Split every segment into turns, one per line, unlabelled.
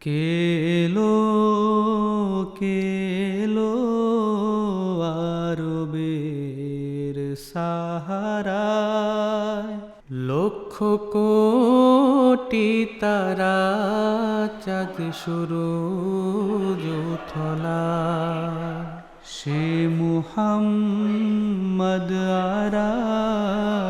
কেলো কেলো আরবের সাহারায়। লক্ষ কোটি তারা চাঁদ শুরু সে মুহাম্মদ আরাবি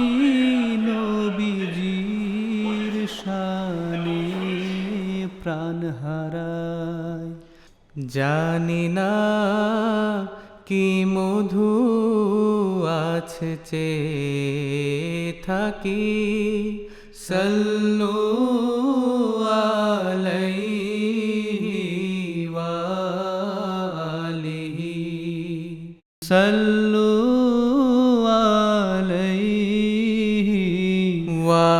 প্রাণ হারায়। জানি না কি মধু আছে চে থাকি সল্লো সল্লো আলাই ওয়া